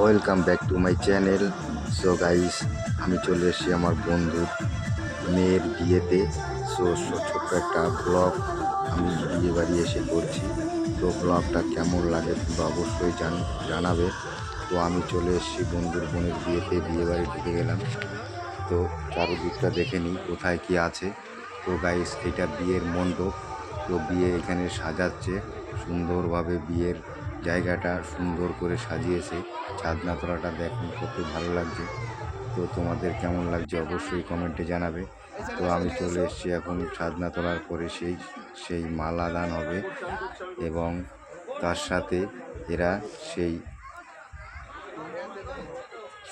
Welcome back to my channel so guys আমি চলে এসেছি আমার বন্ধুর মেয়ের বিয়েতে। সো ছোট্ট একটা ব্লগ আমি বিয়ে বাড়ি এসে করছি। তো ব্লগটা কেমন লাগে তোমরা অবশ্যই জান, জানাবে। তো আমি চলে এসেছি বন্ধুর বোনের বিয়েতে, বিয়ে বাড়ি ঢুকে গেলাম। তো চারদিকটা দেখে নিই কোথায় কি আছে। তো গাইস এটা বিয়ের মণ্ডপ। তো বিয়ে এখানে সাজাচ্ছে। সুন্দরভাবে বিয়ের জায়গাটা সুন্দর করে সাজিয়েছে। ছাদনা তোলাটা দেখুন কত ভালো লাগছে। তো তোমাদের কেমন লাগছে অবশ্যই কমেন্টে জানাবে। তো আমি চলে এসেছি এখন ছাদনা তোলার পরে সেই সেই মালা দান হবে এবং তার সাথে এরা সেই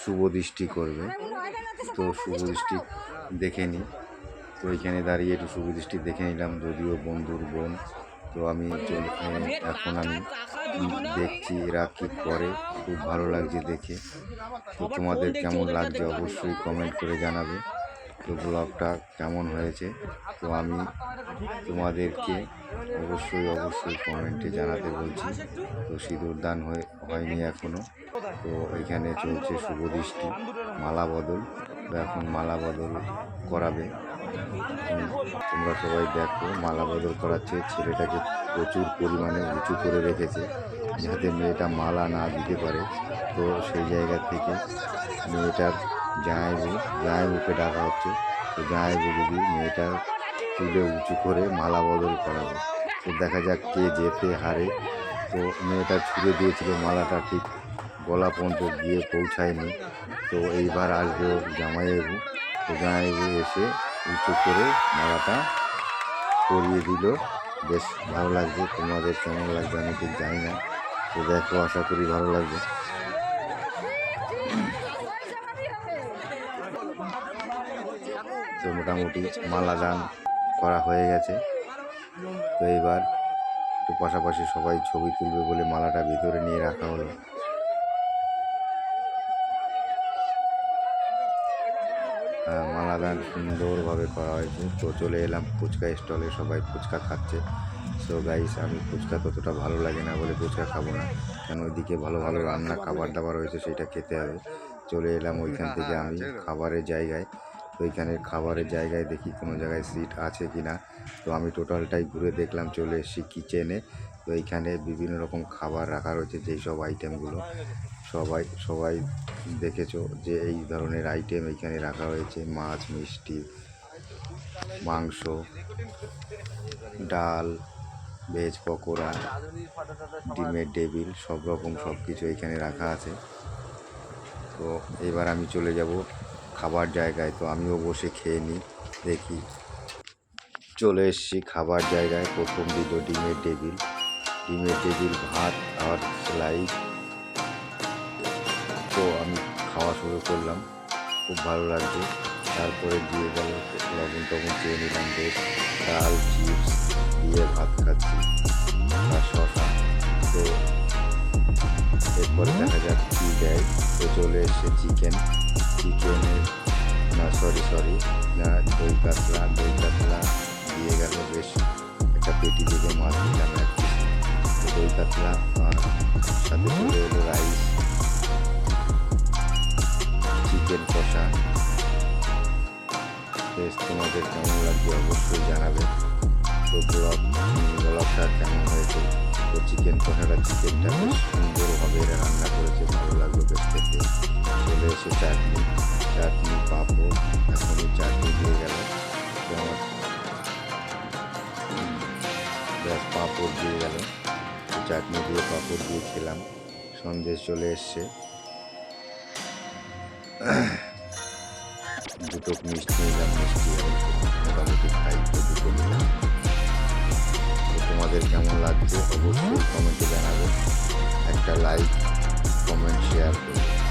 শুভ দৃষ্টি করবে। তো শুভ দৃষ্টি দেখে নিই তো এখানে দাঁড়িয়ে একটু শুভ দৃষ্টি দেখে নিলাম। যদিও বন্ধুর বোন। তো আমি এখন আমি দেখছি এরা কী করে, খুব ভালো লাগছে দেখে। তো তোমাদের কেমন লাগছে অবশ্যই কমেন্ট করে জানাবে। তো ব্লগটা কেমন হয়েছে? তো আমি তোমাদেরকে অবশ্যই অবশ্যই কমেন্টে জানাতে বলছি। তো সিঁদুর দান হয়ে, হয়নি এখনও তো এখানে চলছে শুভ দৃষ্টি, মালা বদল। তো এখন মালা বদল করাবে। তোমরা সবাই দেখো, মালা বদল করাচ্ছে, ছেলেটাকে প্রচুর পরিমাণে উঁচু করে রেখেছে, যাতে মেয়েটা মালা না দিতে পারে। তো সেই জায়গা থেকে মেয়েটার জামাইবু, জামাইবুকে ডাকা হচ্ছে। তো জামাইবু যদি মেয়েটার তুলে উঁচু করে মালা বদল করাবে, তো দেখা যাক কে যেতে হারে। তো মেয়েটা ছুঁড়ে দিয়েছিল মালাটা, ঠিক গলা পর্যন্ত গিয়ে পৌঁছায়নি। তো এইবার আসবে ওর জামাইবাবু তো জামাইবাবু এসে উঁচু করে মালাটা পরিয়ে দিল। বেশ ভালো লাগছে। তোমাদের কেমন লাগবে আমি ঠিক জানি না। তো দেখো, আশা করি ভালো লাগবে। তো মোটামুটি মালা দান করা হয়ে গেছে। তো এবার একটু পাশাপাশি সবাই ছবি তুলবে বলে মালাটা ভিতরে নিয়ে রাখা হলো। আহ, মালাদান সুন্দরভাবে করা হয়েছে। তো চলে এলাম ফুচকা স্টলে সবাই ফুচকা খাচ্ছে। সো গাইস আমি ফুচকা ততটা ভালো লাগে না বলে ফুচকা খাব না। কেন ওইদিকে ভালো ভালো রান্না খাবার দাবার রয়েছে সেটা খেতে হবে। চলে এলাম ওইখান থেকে আমি খাবারের জায়গায়। তো ওইখানের খাবারের জায়গায় দেখি কোনো জায়গায় সিট আছে কি না তো আমি টোটালটাই ঘুরে দেখলাম, চলে এসেছি কিচেনে তো এইখানে বিভিন্ন রকম খাবার রাখা রয়েছে, যেই সব আইটেমগুলো সবাই সবাই দেখেছ যে এই ধরনের আইটেম এখানে রাখা হয়েছে, মাছ, মিষ্টি, মাংস, ডাল ভেজ পকোড়া, ডিমের টেবিল, সব রকম সব কিছু এখানে রাখা আছে। তো এবার আমি চলে যাব খাবার জায়গায়, তো আমিও বসে খেয়ে নিই, দেখি। চলে এসেছি খাবার জায়গায়, প্রথম দিল ডিমের টেবিল। ডিমের টেবিল, ভাত আর সেলাই। তো আমি খাওয়া শুরু করলাম, খুব ভালো লাগছে। তারপরে দিয়ে গেল লবণ টবণ চেয়ে নিলাম বেশ ডাল, চিপস, দিয়ে ভাত খাচ্ছি। আর তো এরপরে দেখা যাক কী দেয় তো চলে এসছে চিকেন চিকেনের না সরি সরি না দই কাতলা দই কাতলা দিয়ে গেল বেশ একটা পেটি থেকে মাছ দিলাম এক piece। তো দই কাতলা আর সাথে চলে এলো রাইস চিকেন কষা বেশ তোমাদের কেমন লাগবে অবশ্যই জানাবে তো ব্লগ ব্লগটা কেমন হয়েছে তো চিকেন কষাটা চিকেনটা বেশ সুন্দরভাবে এরা রান্না করেছে, ভালো লাগল বেশ খেতে। চলে এসে চাটনি চাটনি পাঁপড় এখনই চাটনি দিয়ে গেল। ব্যাস পাঁপড় দিয়ে গেল। চাটনি দিয়ে পাঁপড় দিয়ে খেলাম। সন্দেশ চলে এসছে। দুটো মিষ্টি নিলাম, মিষ্টি মোটামুটি খাই, তো দুটো নিলাম। অবশ্যই কমেন্টে জানাবেন। একটা লাইক কমেন্ট শেয়ার করবে